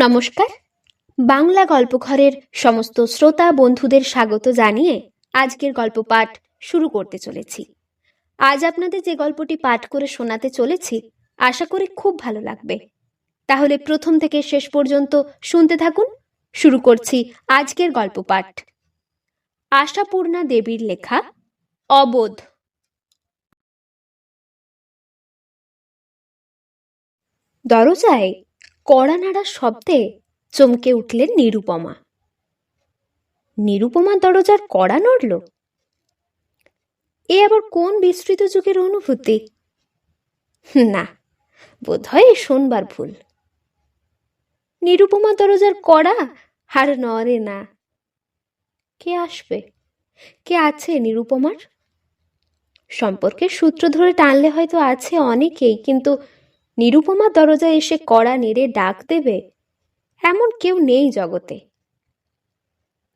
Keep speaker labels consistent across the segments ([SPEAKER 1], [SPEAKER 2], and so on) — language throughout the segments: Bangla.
[SPEAKER 1] নমস্কার। বাংলা গল্পঘরের সমস্ত শ্রোতা বন্ধুদের স্বাগত জানিয়ে আজকের গল্প পাঠ শুরু করতে চলেছি। আজ আপনাদের যে গল্পটি পাঠ করে শোনাতে চলেছি, আশা করি খুব ভালো লাগবে। তাহলে প্রথম থেকে শেষ পর্যন্ত শুনতে থাকুন। শুরু করছি আজকের গল্প পাঠ। আশাপূর্ণা দেবীর লেখা, অবোধ। দরজায় কড়া নাড়ার শব্দে চমকে উঠলেন নিরুপমা। নিরুপমা দরজার কড়া নড়ল। এ আবার কোন বিস্তৃত যুগের অনুভূতি? না, বোধহয় শোনবার ভুল। নিরুপমা দরজার কড়া হার নড়ে না। কে আসবে? কে আছে নিরুপমার? সম্পর্কের সূত্র ধরে টানলে হয়তো আছে অনেকেই, কিন্তু নিরুপমা দরজা এসে কড়া নেড়ে ডাক দেবে? এমন কেউ নেই জগতে।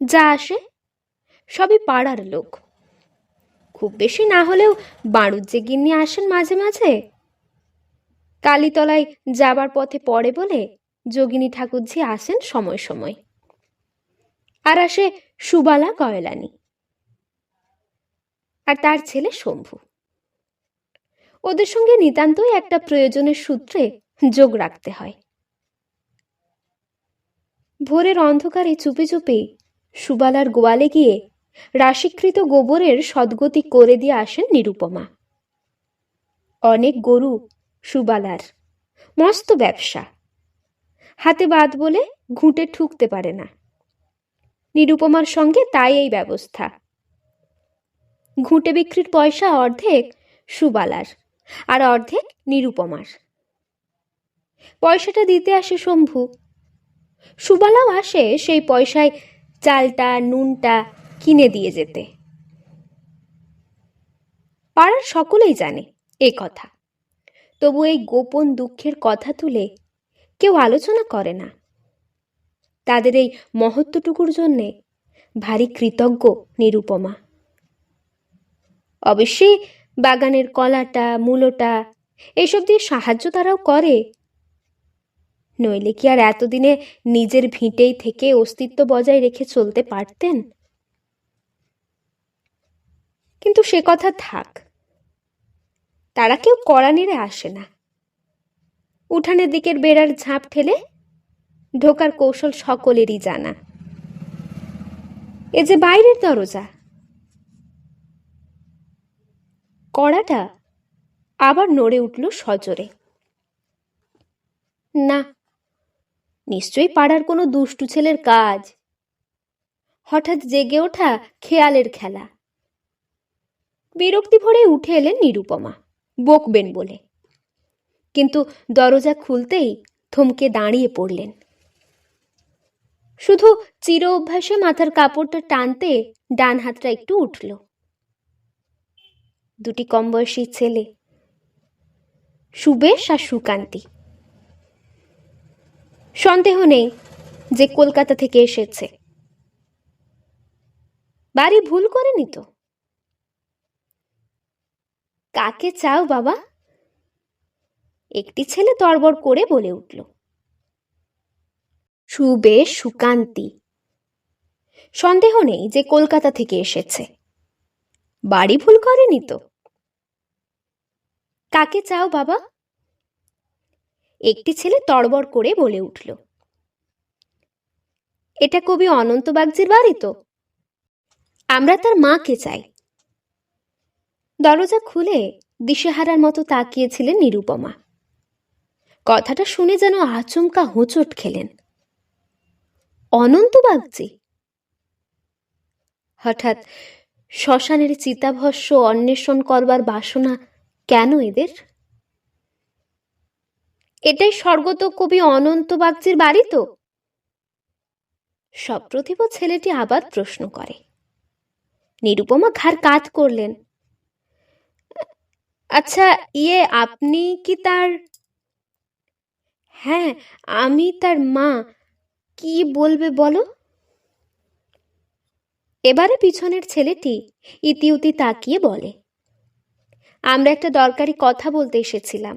[SPEAKER 1] যা আসে, সবই পাড়ার লোক। খুব বেশি না হলেও বাড়ুর যে গিন্নি আসেন মাঝে মাঝে? কালীতলায় যাবার পথে পড়ে বলে যোগিনী ঠাকুরজি আসেন সময় সময়। আর আসে সুবালা গয়লানি আর তার ছেলে শম্ভু। ওদের সঙ্গে নিতান্তই একটা প্রয়োজনের সূত্রে যোগ রাখতে হয়। ভোরের অন্ধকারে চুপি চুপি সুবালার গোয়ালে গিয়ে রাশিকৃত গোবরের সদ্গতি করে দিয়ে আসেন নিরুপমা। অনেক গরু সুবালার, মস্ত ব্যবসা। হাতে বাদ বলে ঘুঁটে ঠুকতে পারে না। নিরুপমার সঙ্গে তাই এই ব্যবস্থা। ঘুঁটে বিক্রির পয়সা অর্ধেক সুবালার। আর অর্ধেক নিরুপমার। পয়সাটা দিতে আসে শম্ভু। সুবালাও আসে সেই পয়সায় চালটা, নুনটা কিনে দিয়ে যেতে। পাড়ার সকলেই জানে এ কথা। তবু এই গোপন দুঃখের কথা তুলে কেউ আলোচনা করে না। তাদের এই মহত্বটুকুর জন্যে ভারী কৃতজ্ঞ নিরুপমা। অবশ্যই বাগানের কলাটা, মূলোটা, এসব দিয়ে সাহায্য তারাও করে। নইলে কি আর এতদিনে নিজের ভিটেই থেকে অস্তিত্ব বজায় রেখে চলতে পারতেন? কিন্তু সে কথা থাক, তারা কেউ কড়া নেড়ে আসে না। উঠানের দিকের বেড়ার ঝাঁপ ঠেলে ঢোকার কৌশল সকলেরই জানা। এ যে বাইরের দরজা কড়াটা আবার নড়ে উঠল সজোরে। না, নিশ্চয়ই পাড়ার কোনো দুষ্টু ছেলের কাজ। হঠাৎ জেগে ওঠা খেয়ালের খেলা। বিরক্তি ভরে উঠে এলেন নিরুপমা, বকবেন বলে। কিন্তু দরজা খুলতেই থমকে দাঁড়িয়ে পড়লেন। শুধু চির অভ্যাসে মাথার কাপড়টা টানতে ডান হাতটা একটু উঠল। দুটি কম বয়সী ছেলে, সুবেশ আর সুকান্তি। সন্দেহ নেই যে কলকাতা থেকে এসেছে। বাড়ি ভুল করেনি তো? কাকে চাও বাবা? একটি ছেলে তরবর করে বলে উঠল। সুবেশ, সুকান্তি। সন্দেহ নেই যে কলকাতা থেকে এসেছে। বাড়ি ভুল করেনি তো? কাকে চাও বাবা? একটি ছেলে তড়বড় করে বলে উঠল। এটা কবি অনন্ত বাগজির বাড়ি তো। আমরা তার মাকে চাই। দরজা খুলে দিশেহারার মতো তাকিয়েছিলেন নিরুপমা। কথাটা শুনে যেন আচমকা হোঁচট খেলেন। অনন্ত বাগজি হঠাৎ শ্মশানের চিতাভস্য অন্বেষণ করবার বাসনা কেন এদের? এটাই স্বর্গত কবি অনন্ত বাগজির বাড়ি তো। সপ্রতিভ ছেলেটি আবার প্রশ্ন করে। নিরুপমা ঘাড় কাত করলেন। আচ্ছা ইয়ে আপনি কি তার? হ্যাঁ আমি তার মা। কি বলবে বলো? এবারে পিছনের ছেলেটি ইতিউতি তাকিয়ে বলে। আমরা একটা দরকারি কথা বলতে এসেছিলাম।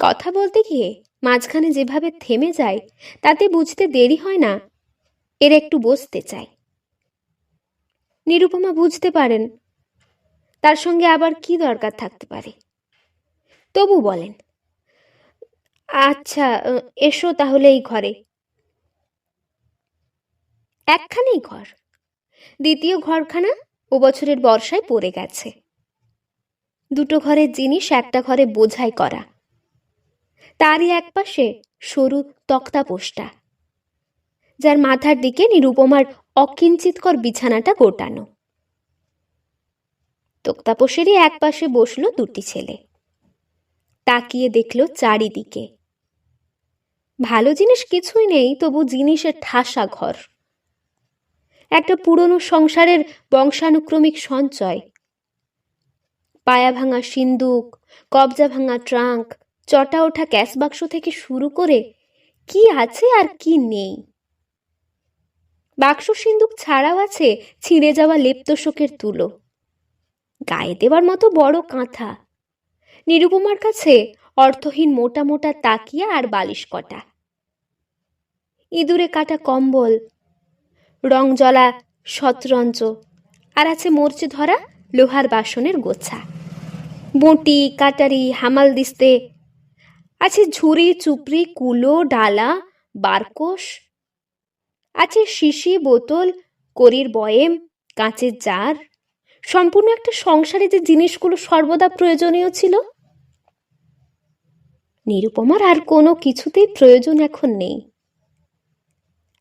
[SPEAKER 1] কথা বলতে গিয়ে মাঝখানে যেভাবে থেমে যায়, তাতে বুঝতে দেরি হয় না, এর একটু বসতে চাই। নিরুপমা বুঝতে পারেন, তার সঙ্গে আবার কি দরকার থাকতে পারে। তবু বলেন আচ্ছা এসো তাহলে এই ঘরে। একখানেই ঘর। দ্বিতীয় ঘরখানা ও বছরের বর্ষায় পড়ে গেছে। দুটো ঘরের জিনিস একটা ঘরে বোঝাই করা। তারই একপাশে সরু তক্তা পোষ্টা যার মাথার দিকে নিরুপমার অকিঞ্চিতকর বিছানাটা গোটানো। তক্তাপোষেরই এক পাশে বসল দুটি ছেলে। তাকিয়ে দেখল চারিদিকে। ভালো জিনিস কিছুই নেই, তবু জিনিসের ঠাসা ঘর। একটা পুরনো সংসারের বংশানুক্রমিক সঞ্চয়। পায়া ভাঙা সিন্দুক, কবজা ভাঙা ট্রাঙ্ক, চটা ওঠা ক্যাশ বাক্স থেকে শুরু করে কি আছে আর কি নেই। বাক্স সিন্দুক ছাড়াও আছে ছিঁড়ে যাওয়া লেপ্তশোকের তুলো। গায়ে দেওয়ার মতো বড় কাঁথা। নিরুপমার কাছে অর্থহীন মোটা মোটা তাকিয়া আর বালিশ কটা। ইঁদুরে কাটা কম্বল রং জলা শতরঞ্চ আর আছে মরচে ধরা লোহার বাসনের গোছা। বঁটি, কাটারি, হামাল দিস্তে। আছে ঝুড়ি চুপড়ি, কুলো, ডালা বারকোষ আছে শিশি, বোতল, করির বয়েম, কাঁচের জার। সম্পূর্ণ একটা সংসারে যে জিনিসগুলো সর্বদা প্রয়োজনীয় ছিল। নিরুপমার আর কোনো কিছুতেই প্রয়োজন এখন নেই।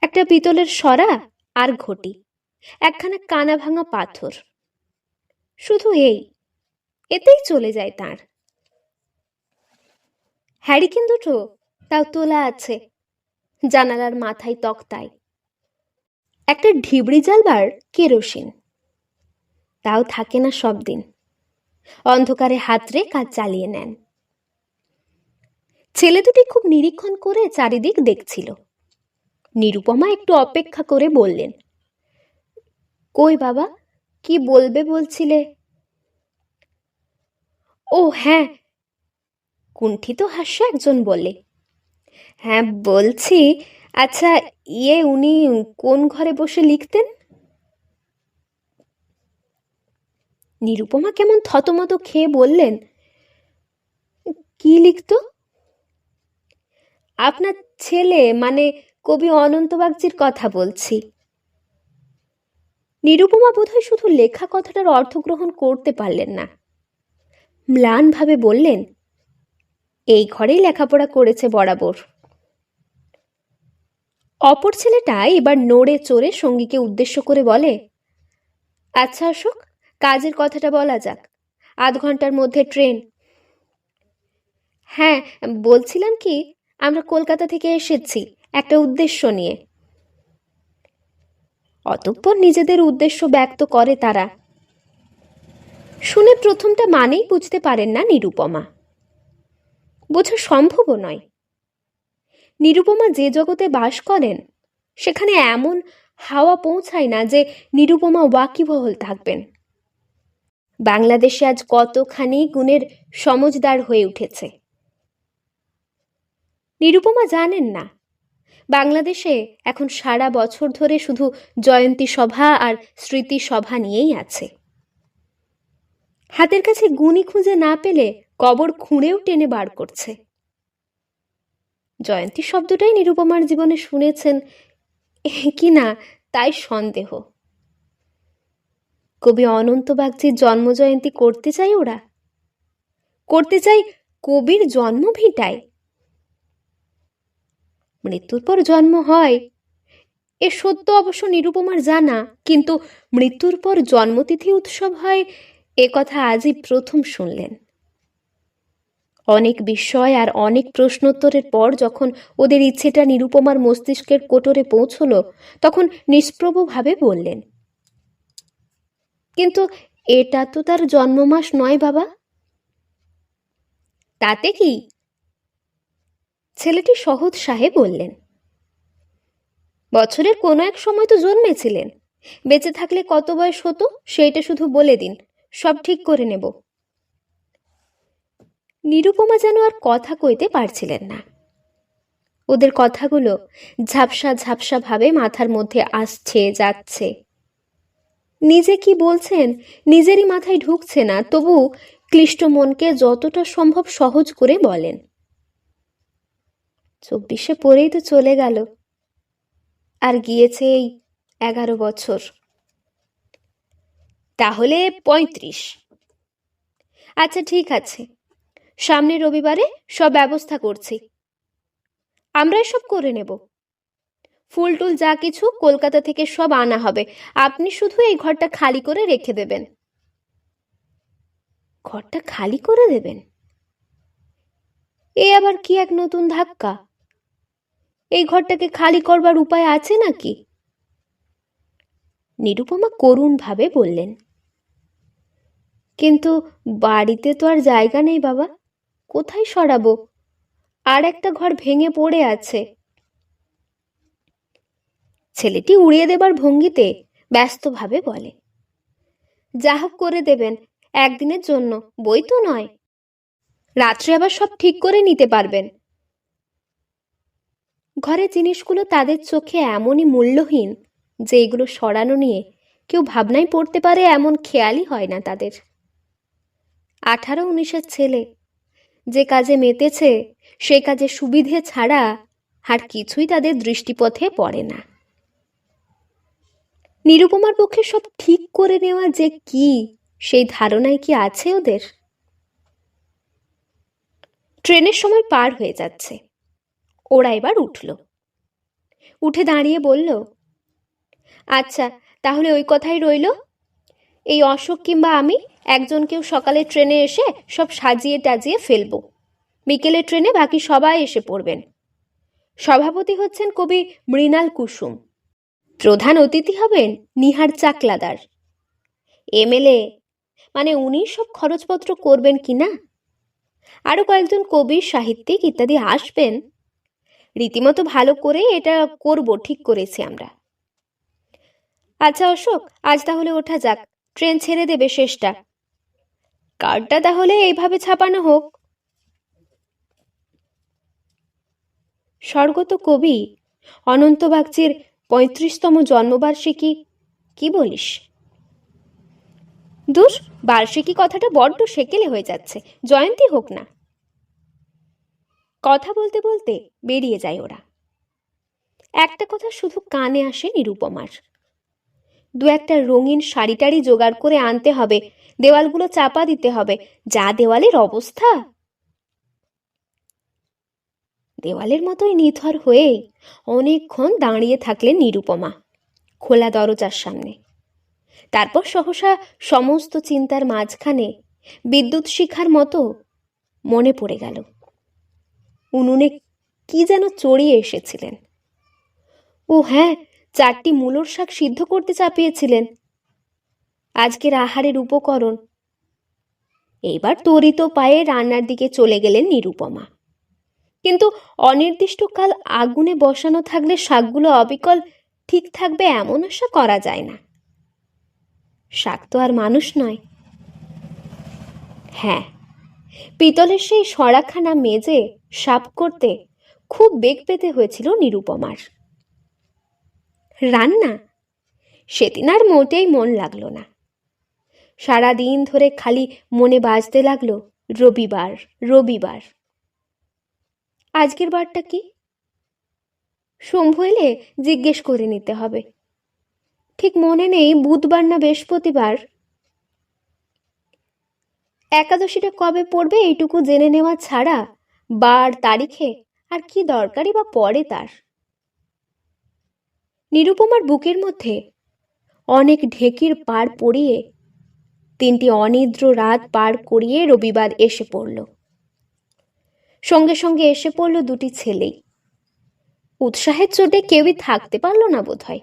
[SPEAKER 1] একটা পিতলের সরা আর ঘটি। একখানা কানা ভাঙা পাথর। শুধু এই, এতেই চলে যায় তার। হ্যারিকেন দুটো তাও তোলা আছে, জানালার মাথায় তক্তায়। একটা ঢিবড়ি জ্বালবার কেরোসিন। তাও থাকে না সব দিন অন্ধকারে হাতরে কাজ চালিয়ে নেন। ছেলে দুটি খুব নিরীক্ষণ করে চারিদিক দেখছিল। নিরুপমা একটু অপেক্ষা করে বললেন, কই বাবা, কি বলবে বলছিলে? ও হ্যাঁ কুণ্ঠিত হাস্য একজন বলে হ্যাঁ বলছি আচ্ছা ইয়ে উনি কোন ঘরে বসে লিখতেন? নিরুপমা কেমন থতমত খেয়ে বললেন, কি লিখতো? আপনার ছেলে মানে কবি অনন্ত বাগচির কথা বলছি। নিরুপমা বোধহয় শুধু লেখা কথাটার অর্থ গ্রহণ করতে পারলেন না। ম্লানভাবে বললেন, এই ঘরেই লেখাপড়া করেছে বরাবর। অপর ছেলেটা এবার নড়ে চড়ে সঙ্গীকে উদ্দেশ্য করে বলে আচ্ছা অশোক, কাজের কথাটা বলা যাক। আধ ঘণ্টার মধ্যে ট্রেন। হ্যাঁ বলছিলাম কি, আমরা কলকাতা থেকে এসেছি। একটা উদ্দেশ্য নিয়ে। অতঃপর নিজেদের উদ্দেশ্য ব্যক্ত করে তারা। শুনে প্রথমটা মানেই বুঝতে পারেন না নিরুপমা। বোঝা সম্ভবও নয়। নিরুপমা যে জগতে বাস করেন, সেখানে এমন হাওয়া পৌঁছায় না যে নিরুপমা ওয়াকিবহল থাকবেন। বাংলাদেশে আজ কতখানি গুণের সমজদার হয়ে উঠেছে। নিরুপমা জানেন না বাংলাদেশে এখন সারা বছর ধরে শুধু জয়ন্তী সভা আর স্মৃতি সভা নিয়েই আছে। হাতের কাছে গুণি খুঁজে না পেলে কবর খুঁড়েও টেনে বার করছে। জয়ন্তী শব্দটাই নিরুপমার জীবনে শুনেছেন কি না, তাই সন্দেহ। কবি অনন্ত বাগচির জন্মজয়ন্তী করতে চাই ওরা? করতে চাই কবির জন্মভিটায় মৃত্যুর পর জন্ম হয়। এ সত্য অবশ্য নিরুপমার জানা, কিন্তু মৃত্যুর পর জন্মতিথি উৎসব হয়, এ কথা আজই প্রথম শুনলেন। অনেক বিস্ময় আর অনেক প্রশ্নোত্তরের পর যখন ওদের ইচ্ছেটা নিরুপমার মস্তিষ্কের কোটরে পৌঁছলো, তখন নিষ্প্রভভাবে বললেন, কিন্তু এটা তো তার জন্মমাস নয় বাবা। তাতে কি? ছেলেটি সহজ সাহে বললেন, বছরের কোনো এক সময় তো জন্মেছিলেন। বেঁচে থাকলে কত বয়স হতো সেইটা শুধু বলে দিন, সব ঠিক করে নেব। নিরুপমা যেন আর কথা কইতে পারছিলেন না। ওদের কথাগুলো ঝাপসা ঝাপসা ভাবে মাথার মধ্যে আসছে, যাচ্ছে। নিজে কি বলছেন, নিজেরই মাথায় ঢুকছে না, তবু ক্লিষ্ট মনকে যতটা সম্ভব সহজ করে বলেন। চব্বিশে পরেই তো চলে গেল। আর গিয়েছে এই এগারো বছর। তাহলে পঁয়ত্রিশ। আচ্ছা ঠিক আছে। সামনে রবিবারে সব ব্যবস্থা করছি। আমরা সব করে নেব। ফুল টুল যা কিছু কলকাতা থেকে সব আনা হবে। আপনি শুধু এই ঘরটা খালি করে রেখে দেবেন। ঘরটা খালি করে দেবেন? এ আবার কি এক নতুন ধাক্কা? এই ঘরটাকে খালি করবার উপায় আছে নাকি? নিরুপমা করুণভাবে বললেন, কিন্তু বাড়িতে তো আর জায়গা নেই বাবা, কোথায় সরাবো? আর একটা ঘর ভেঙে পড়ে আছে। ছেলেটি উড়িয়ে দেবার ভঙ্গিতে ব্যস্তভাবে বলে, যা হোক করে দেবেন, একদিনের জন্য, বই তো নয়। রাত্রে আবার সব ঠিক করে নিতে পারবেন। ঘরের জিনিসগুলো তাদের চোখে এমনই মূল্যহীন যে এগুলো সরানো নিয়ে কেউ ভাবনায় পড়তে পারে এমন খেয়ালই হয় না তাদের। আঠারো উনিশের ছেলে যে কাজে মেতেছে, সে কাজে সুবিধে ছাড়া আর কিছুই তাদের দৃষ্টিপথে পড়ে না। নিরুপমার পক্ষে সব ঠিক করে নেওয়া যে কি, সেই ধারণায় কি আছে ওদের? ট্রেনের সময় পার হয়ে যাচ্ছে। ওরা এবার উঠল। উঠে দাঁড়িয়ে বলল আচ্ছা তাহলে ওই কথাই রইল। এই অশোক কিংবা আমি একজনকেও সকালে ট্রেনে এসে সব সাজিয়ে টাজিয়ে ফেলব। বিকেলে ট্রেনে বাকি সবাই এসে পড়বেন। সভাপতি হচ্ছেন কবি মৃণাল কুসুম। প্রধান অতিথি হবেন নিহার চাকলাদার। এমএলএ মানে উনি সব খরচপত্র করবেন কি না? আরও কয়েকজন কবি, সাহিত্যিক ইত্যাদি আসবেন। রীতিমতো ভালো করে এটা করব, ঠিক করেছি আমরা। আচ্ছা অশোক, আজ তাহলে ওঠা যাক, ট্রেন ছেড়ে দেবে শেষটা। কার্ডটা তাহলে এইভাবে ছাপানো হোক। স্বর্গত কবি অনন্ত বাগচির পঁয়ত্রিশতম জন্মবার্ষিকী, কি বলিস? দূর, বার্ষিকী কথাটা বড্ড সেকেলে হয়ে যাচ্ছে, জয়ন্তী হোক না। কথা বলতে বলতে বেরিয়ে যায় ওরা। একটা কথা শুধু কানে আসে নিরুপমার। দু একটা রঙিন শাড়ি টাড়ি জোগাড় করে আনতে হবে, দেওয়ালগুলো চাপা দিতে হবে, যা দেওয়ালের অবস্থা। দেওয়ালের মতোই নিথর হয়ে অনেকক্ষণ দাঁড়িয়ে থাকলেন নিরুপমা, খোলা দরজার সামনে। তারপর সহসা সমস্ত চিন্তার মাঝখানে বিদ্যুৎ শিখার মতো মনে পড়ে গেল। উনুনে কি যেন চড়িয়ে এসেছিলেন। ও হ্যাঁ চারটি মূলর শাক সিদ্ধ করতে চাপিয়েছিলেন। আজকের আহারের উপকরণ। এইবার তরিত পায়ে রান্নার দিকে চলে গেলেন নিরুপমা। কিন্তু অনির্দিষ্টকাল আগুনে বসানো থাকলে শাকগুলো অবিকল ঠিক থাকবে এমন আশা করা যায় না। শাক তো আর মানুষ নয়। হ্যাঁ পিতলের সেই সরাখানা মেজে সাপ করতে খুব বেগ পেতে হয়েছিল নিরুপমার। রান্না? সেদিন আর মোটেই মন লাগল না। সারা দিন ধরে খালি মনে বাজতে লাগল, রবিবার রবিবার। আজকের বারটা কি? শম্ভু এলে জিজ্ঞেস করে নিতে হবে। ঠিক মনে নেই, বুধবার না বৃহস্পতিবার একাদশীটা কবে পড়বে এইটুকু জেনে নেওয়া ছাড়া? বার তারিখে? আর কি দরকারই বা পড়ে তার? নিরুপমার বুকের মধ্যে অনেক ঢেকির পার পড়িয়ে তিনটি অনিদ্র রাত পার করিয়ে রবিবার এসে পড়ল। সঙ্গে সঙ্গে এসে পড়ল দুটি ছেলেই উৎসাহের চোটে কেউই থাকতে পারল না বোধহয়।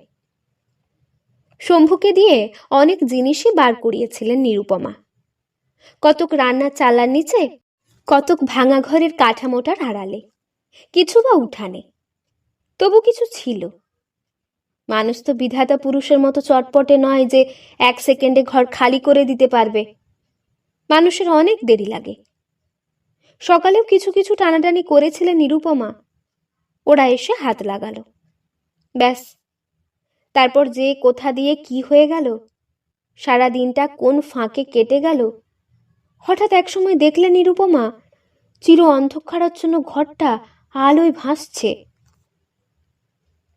[SPEAKER 1] শম্ভুকে দিয়ে অনেক জিনিসই বার করিয়েছিলেন নিরুপমা। কতক রান্নার চালার নিচে, কতক ভাঙা ঘরের কাঠামোটার আড়ালে। কিছু বা উঠানে, তবু কিছু ছিল। মানুষ তো বিধাতা পুরুষের মতো চটপটে নয় যে এক সেকেন্ডে ঘর খালি করে দিতে পারবে। মানুষের অনেক দেরি লাগে। সকালেও কিছু কিছু টানাটানি করেছিলেন নিরুপমা। ওরা এসে হাত লাগালো। ব্যাস, তারপর যে কোথা দিয়ে কি হয়ে গেল সারা দিনটা কোন ফাঁকে কেটে গেল হঠাৎ একসময় দেখলেন নিরুপমা। চির অন্ধকারাচ্ছন্ন ঘরটা আলোয় ভাসছে।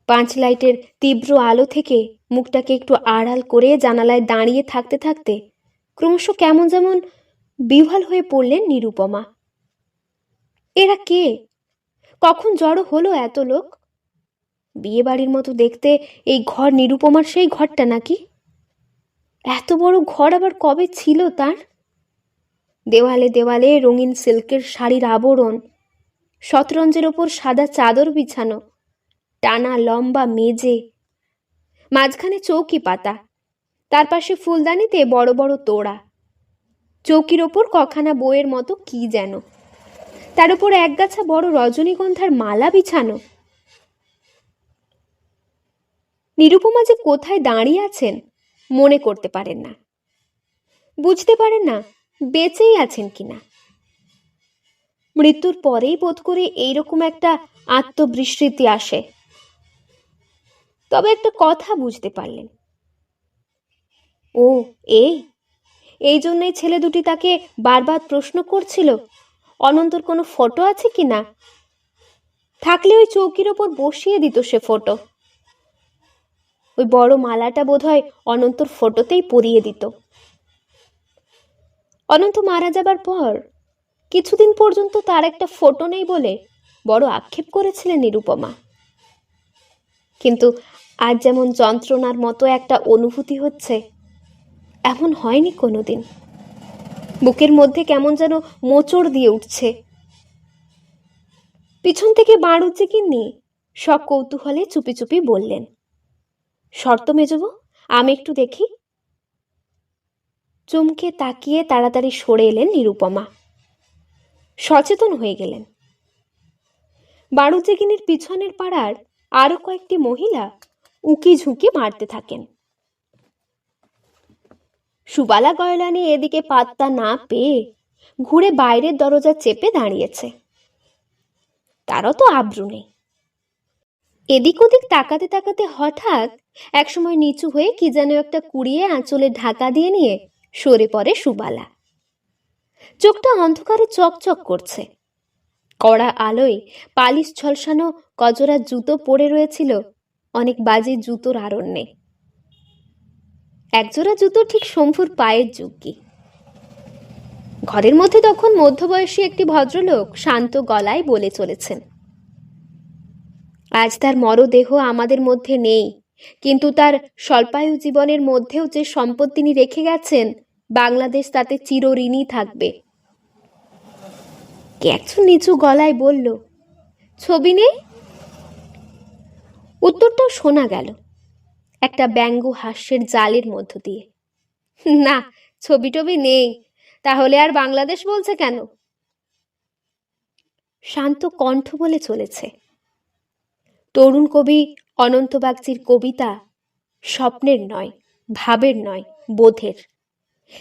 [SPEAKER 1] পাঁচ লাইটের তীব্র আলো থেকে মুখটাকে একটু আড়াল করে জানালায় দাঁড়িয়ে থাকতে থাকতে ক্রমশ কেমন যেমন বিহ্বল হয়ে পড়লেন নিরুপমা। এরা কে? কখন জড়ো হলো এত লোক? বিয়ে বাড়ির মতো দেখতে এই ঘর নিরুপমার সেই ঘরটা নাকি? এত বড় ঘর আবার কবে ছিল তার? দেওয়ালে দেওয়ালে রঙিন সিল্কের শাড়ির আবরণ, শতরঞ্জের ওপর সাদা চাদর বিছানো, টানা লম্বা মেজে, মাঝখানে চৌকি পাতা, তার পাশে ফুলদানিতে বড় বড় তোড়া। চৌকির ওপর কখানা বইয়ের মতো কি যেন। তার উপর একগাছা বড় রজনীগন্ধার মালা বিছানো। নিরুপমা যে কোথায় দাঁড়িয়ে আছেন মনে করতে পারেন না। বুঝতে পারেন না বেঁচেই আছেন কিনা? মৃত্যুর পরেই বোধ করে এইরকম একটা আত্মবিস্মৃতি আসে। তবে একটা কথা বুঝতে পারলেন। ও এই এই জন্যই ছেলে দুটি তাকে বারবার প্রশ্ন করছিল। অনন্তর কোনো ফটো আছে কি না থাকলে ওই চৌকির ওপর বসিয়ে দিত সে ফটো। ওই বড় মালাটা বোধহয় অনন্তর ফটোতেই পরিয়ে দিত। অনন্ত মারা যাবার পর কিছুদিন পর্যন্ত তার একটা ফটো নেই বলে বড় আক্ষেপ করেছিলেন নিরুপমা। কিন্তু আজ যেমন যন্ত্রণার মতো একটা অনুভূতি হচ্ছে, এমন হয়নি কোনোদিন। বুকের মধ্যে কেমন যেন মোচড় দিয়ে উঠছে। পিছন থেকে বাড়ুচ্ছে কিন্নি সব কৌতূহলে চুপি চুপি বললেন, শর্ত মেজব, আমি একটু দেখি। চমকে তাকিয়ে তাড়াতাড়ি সরে এলেন নিরুপমা। সচেতন হয়ে গেলেন। বাড়ুজেগিনীর পিছনের পাড়ার আরও কয়েকটি মহিলা উকি ঝুঁকি মারতে থাকেন। সুবালা গয়লানি এদিকে পাত্তা না পেয়ে ঘুরে বাইরের দরজা চেপে দাঁড়িয়েছে। তারও তো আব্রু নেই। এদিক ওদিক তাকাতে তাকাতে হঠাৎ একসময় নিচু হয়ে কি যেন একটা কুড়িয়ে আঁচলে ঢাকা দিয়ে নিয়ে সরে পড়ে সুবালা। চোখটা অন্ধকারে চকচক করছে। কড়া আলোয় পালিশ ঝলসানো কজরা জুতো পড়ে রয়েছিল, অনেক বাজে জুতোর আরণ্যে একজোড়া জুতো ঠিক শম্ভুর পায়ের যুগি ঘরের মধ্যে তখন মধ্যবয়সী একটি ভদ্রলোক শান্ত গলায় বলে চলেছেন, আজ তার মরদেহ আমাদের মধ্যে নেই কিন্তু তার স্বল্পায়ু জীবনের মধ্যেও যে সম্পদ তিনি রেখে গেছেন, বাংলাদেশ তাতে চিরঋণী থাকবে। কে একটু নিচু গলায় বলল, ছবি নেই? উত্তরটাও শোনা গেল, একটা ব্যঙ্গ হাস্যের জালের মধ্য দিয়ে। না, ছবি টবি নেই, তাহলে আর বাংলাদেশ বলছে কেন? শান্ত কণ্ঠ বলে চলেছে। তরুণ কবি অনন্ত বাগচির কবিতা স্বপ্নের নয়, ভাবের নয়, বোধের।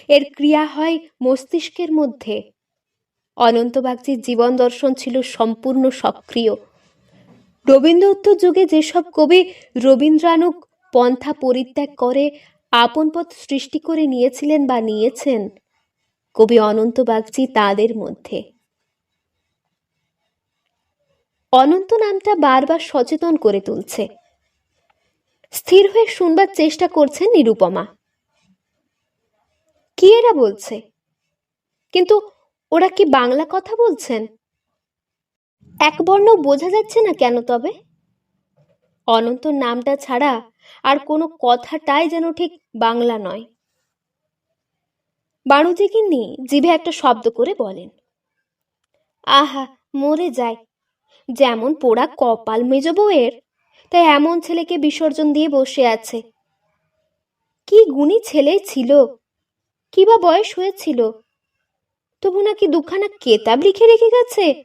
[SPEAKER 1] এর ক্রিয়া হয় মস্তিষ্কের মধ্যে। অনন্ত বাগচির জীবন দর্শন ছিল সম্পূর্ণ সক্রিয়। রবীন্দ্র উত্তর যুগে যেসব কবি রবীন্দ্রানুক পন্থা পরিত্যাগ করে, আপন পথ সৃষ্টি করে নিয়েছিলেন বা নিয়েছেন, কবি অনন্ত বাগচি তাদের মধ্যে। অনন্ত নামটা বারবার সচেতন করে তুলছে। স্থির হয়ে শুনবার চেষ্টা করছেন নিরুপমা। কি এরা বলছে? কিন্তু ওরা কি বাংলা কথা বলছেন? এক বর্ণ বোঝা যাচ্ছে না কেন তবে? অনন্ত নামটা ছাড়া আর কোনো কথাটাই যেন ঠিক বাংলা নয়। বাণুজি কিন্নি জিভে একটা শব্দ করে বলেন, আহা, মরে যায়। যেমন পোড়া কপাল মেজ বউয়ের তাই এমন ছেলেকে বিসর্জন দিয়ে বসে আছে। কি গুণী ছেলে ছিল? কি বা বয়স হয়েছিল? তবু নাকি দুখানা কেতাব লিখে রেখে গেছে?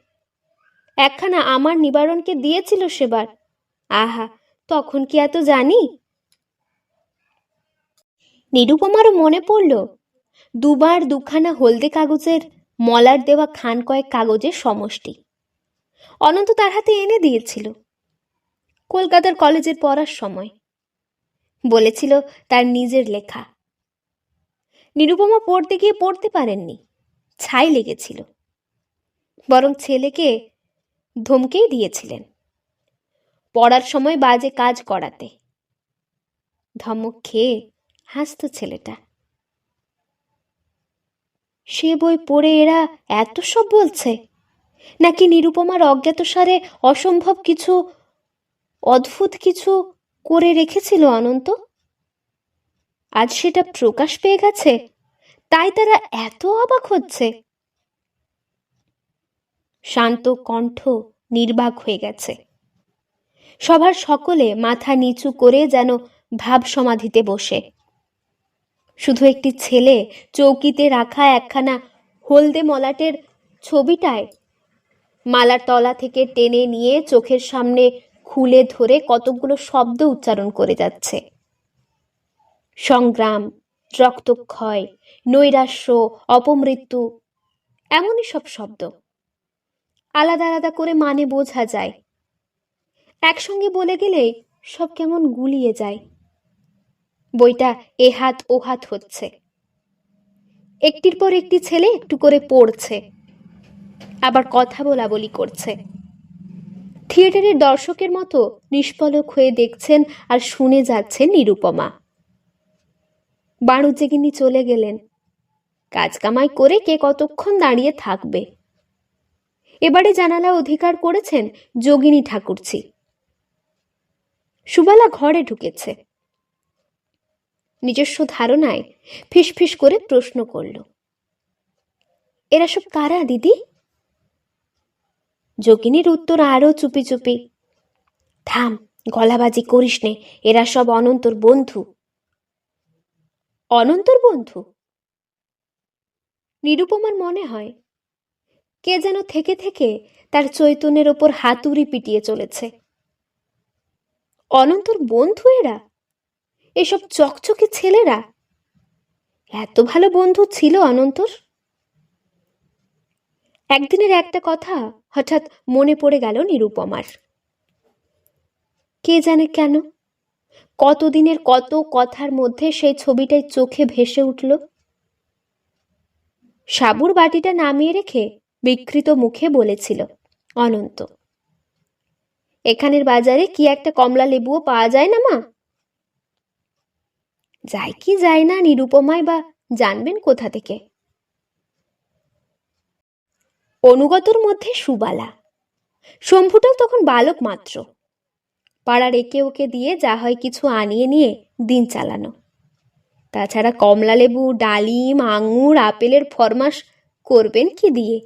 [SPEAKER 1] একখানা আমার নিবারণকে দিয়েছিল সেবার। আহা, তখন কি এত জানি? নিরুপমারও মনে পড়ল, দুবার দুখানা হলদে কাগজের মলার দেওয়া খান কয়েক কাগজের সমষ্টি। অনন্ত তার হাতে এনে দিয়েছিল। কলকাতার কলেজের পড়ার সময়। বলেছিল তার নিজের লেখা। নিরুপমা পড়তে গিয়ে পড়তে পারেননি, ছাই লেগেছিল। বরং ছেলেকে ধমকেই দিয়েছিলেন। পড়ার সময় বাজে কাজ করাতে। ধমক খেয়ে হাসত ছেলেটা। সে বই পড়ে এরা এত সব বলছে? নাকি নিরুপমার অজ্ঞাতসারে অসম্ভব কিছু অদ্ভুত কিছু করে রেখেছিল অনন্ত? আজ সেটা প্রকাশ পেয়ে গেছে, তাই তারা এত অবাক হচ্ছে। শান্ত কণ্ঠ নির্বাক হয়ে গেছে। সবার সকলে মাথা নিচু করে যেন ভাব সমাধিতে বসে। শুধু একটি ছেলে চৌকিতে রাখা একখানা হলদে মলাটের ছবিটায় মালার তলা থেকে টেনে নিয়ে চোখের সামনে খুলে ধরে কতগুলো শব্দ উচ্চারণ করে যাচ্ছে। সংগ্রাম, রক্তক্ষয়, নৈরাশ্য, অপমৃত্যু, এমনই সব শব্দ। আলাদা আলাদা করে মানে বোঝা যায়। একসঙ্গে বলে গেলে সব কেমন গুলিয়ে যায়। বইটা এ হাত ও হাত হচ্ছে। একটির পর একটি ছেলে একটু করে পড়ছে। আবার কথা বলা বলি করছে। থিয়েটারের দর্শকের মতো নিষ্পলক হয়ে দেখছেন আর শুনে যাচ্ছেন নিরুপমা। বাণুজ্যগিনী চলে গেলেন। কাজ কামাই করে কে কতক্ষণ দাঁড়িয়ে থাকবে? এবারে জানালা অধিকার করেছেন যোগিনী ঠাকুরছি সুবালা ঘরে ঢুকেছে। নিজস্ব ধারণায় ফিসফিস করে প্রশ্ন করল, এরা সব কারা দিদি? যোগিনীর উত্তর আরও চুপি চুপি, থাম, গলাবাজি করিস নে, এরা সব অনন্তর বন্ধু। অনন্তর বন্ধু? নিরুপমার মনে হয়, কে যেন থেকে থেকে তার চৈতন্যের ওপর হাতুড়ি পিটিয়ে চলেছে। অনন্তর বন্ধু এরা? এসব চকচকে ছেলেরা? এত ভালো বন্ধু ছিল অনন্তর? একদিনের একটা কথা হঠাৎ মনে পড়ে গেল নিরুপমার। কে জানে কেন? কতদিনের কত কথার মধ্যে সেই ছবিটাই চোখে ভেসে উঠল? সাবুর বাটিটা নামিয়ে রেখে বিকৃত মুখে বলেছিল, অনন্ত। এখানের বাজারে কি একটা কমলা লেবুও পাওয়া যায় না, মা? যায় কি যায় না নিরুপমায় বা জানবেন কোথা থেকে? অনুগতর মধ্যে সুবালা। শম্ভুটাও তখন বালক মাত্র। পাড়ার একে ওকে দিয়ে যা হয় কিছু আনিয়ে নিয়ে দিন চালানো। তাছাড়া কমলা লেবু, ডালিম, আঙুর, আপেলের ফরমাস করবেন কি দিয়ে?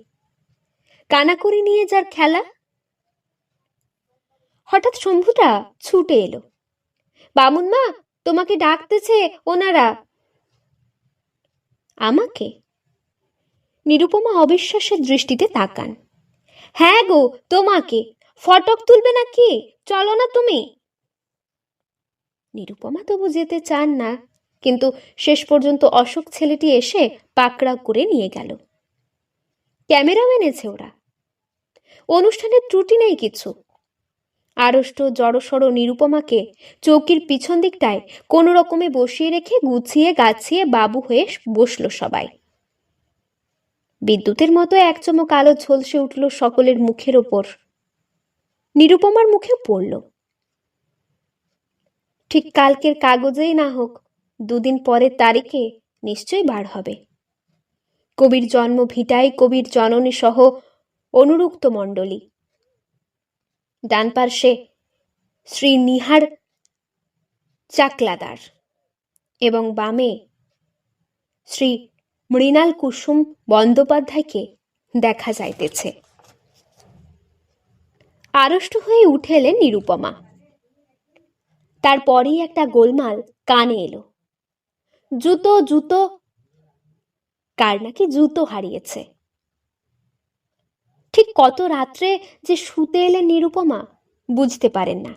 [SPEAKER 1] কানাকড়ি নিয়ে যার খেলা? হঠাৎ শম্ভুটা ছুটে এলো। বামুন মা, তোমাকে ডাকতেছে ওনারা। আমাকে? নিরুপমা অবিশ্বাসের দৃষ্টিতে তাকান। হ্যাঁ গো, তোমাকে। ফটক তুলবে নাকি? চলো না তুমি। নিরুপমা তবু যেতে চান না, কিন্তু শেষ পর্যন্ত অশোক ছেলেটি এসে পাকড়াও করে নিয়ে গেল। ক্যামেরাও এনেছে ওরা। অনুষ্ঠানের ত্রুটি নেই কিছু। আড়ষ্ট, জড়সড় নিরুপমাকে চৌকির পিছন দিকটায় কোনো রকমে বসিয়ে রেখে গুছিয়ে গাছিয়ে বাবু হয়ে বসল সবাই। বিদ্যুতের মতো এক চমক আলো ঝলসে উঠল সকলের মুখের ওপর। নিরুপমার মুখেও পড়ল। ঠিক কালকের কাগজেই না হোক, দুদিন পরের তারিখে নিশ্চয়ই বার হবে। কবির জন্ম ভিটাই কবির জননী সহ অনুরুক্ত মণ্ডলী। ডান পার্শ্বে শ্রী নিহার চাকলাদার এবং বামে শ্রী মৃণাল কুসুম বন্দ্যোপাধ্যায়কে দেখা যাইতেছে। আড়ষ্ট হয়ে উঠে এলেন নিরুপমা। তারপরেই একটা গোলমাল কানে এলো। জুতো জুতো, কার নাকি জুতো হারিয়েছে। ঠিক কত রাত্রে যে শুতে এলেন নিরুপমা বুঝতে পারেন না।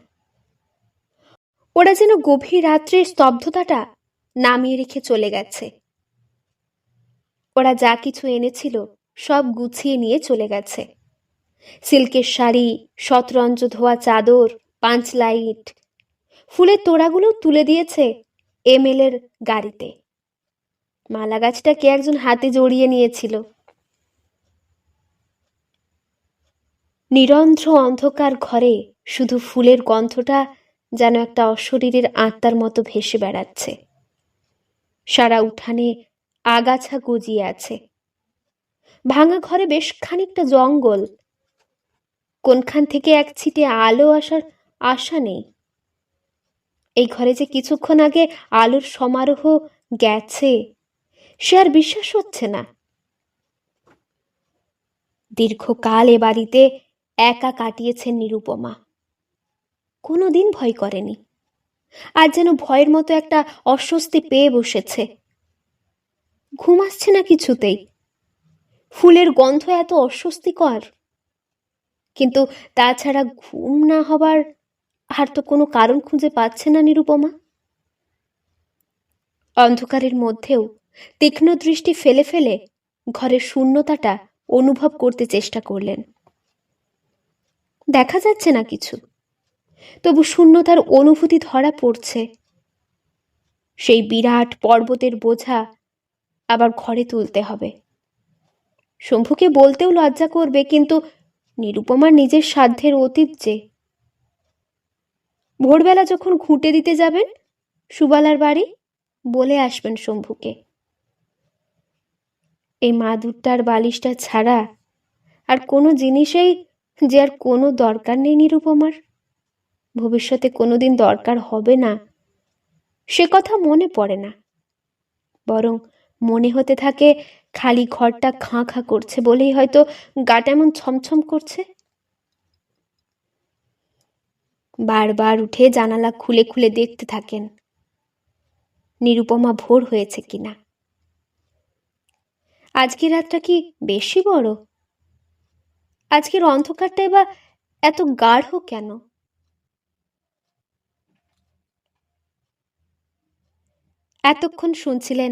[SPEAKER 1] ওরা যেন গভীর রাত্রির স্তব্ধতাটা নামিয়ে রেখে চলে গেছে। ওরা যা কিছু এনেছিল সব গুছিয়ে নিয়ে চলে গেছে। সিল্কের শাড়ি, শতরঞ্জ ধোয়া চাদর পাঁচ লাইট, ফুলের তোড়াগুলো তুলে দিয়েছে এমএলের গাড়িতে। মালা গাছটা কে একজন হাতে জড়িয়ে নিয়েছিল। নিরন্ধ্র অন্ধকার ঘরে শুধু ফুলের গন্ধটা যেন একটা অশরীরের আত্মার মতো ভেসে বেড়াচ্ছে। সারা উঠানে আগাছা গজিয়ে আছে। ভাঙা ঘরে বেশ খানিকটা জঙ্গল। কোনখান থেকে এক ছিটে আলো আসার আশা নেই। এই ঘরে যে কিছুক্ষণ আগে আলোর সমারোহ গেছে, সে আর বিশ্বাস হচ্ছে না। দীর্ঘকাল এ বাড়িতে একা কাটিয়েছেন নিরুপমা। কোনো দিন ভয় করেনি। আজ যেন ভয়ের মতো একটা অস্বস্তি পেয়ে বসেছে। ঘুম আসছে না কিছুতেই। ফুলের গন্ধ এত অস্বস্তিকর। কিন্তু তাছাড়া ঘুম না হবার আর তো কোনো কারণ খুঁজে পাচ্ছে না নিরুপমা। অন্ধকারের মধ্যেও তীক্ষ্ণ দৃষ্টি ফেলে ফেলে ঘরের শূন্যতাটা অনুভব করতে চেষ্টা করলেন। দেখা যাচ্ছে না কিছু। তবু শূন্যতার অনুভূতি ধরা পড়ছে। সেই বিরাট পর্বতের বোঝা আবার ঘরে তুলতে হবে। শম্ভুকে বলতেও লজ্জা করবে, কিন্তু নিরুপমার নিজের সাধ্যের অতীত যে। ভোরবেলা যখন ঘুঁটে দিতে যাবেন, সুবালার বাড়ি, বলে আসবেন শম্ভুকে। এই মাদুরটার বালিশটা ছাড়া আর কোনো জিনিসেই যে আর কোনো দরকার নেই নিরুপমার। ভবিষ্যতে কোনোদিন দরকার হবে না, সে কথা মনে পড়ে না। বরং মনে হতে থাকে খালি ঘরটা খাঁ খাঁ করছে বলেই হয়তো গাটা এমন ছমছম করছে। বারবার উঠে জানালা খুলে খুলে দেখতে থাকেন নিরুপমা ভোর হয়েছে কিনা। আজকের রাতটা কি বেশি বড়? আজকের অন্ধকারটা বা এত গাঢ় কেন? এতক্ষণ শুনছিলেন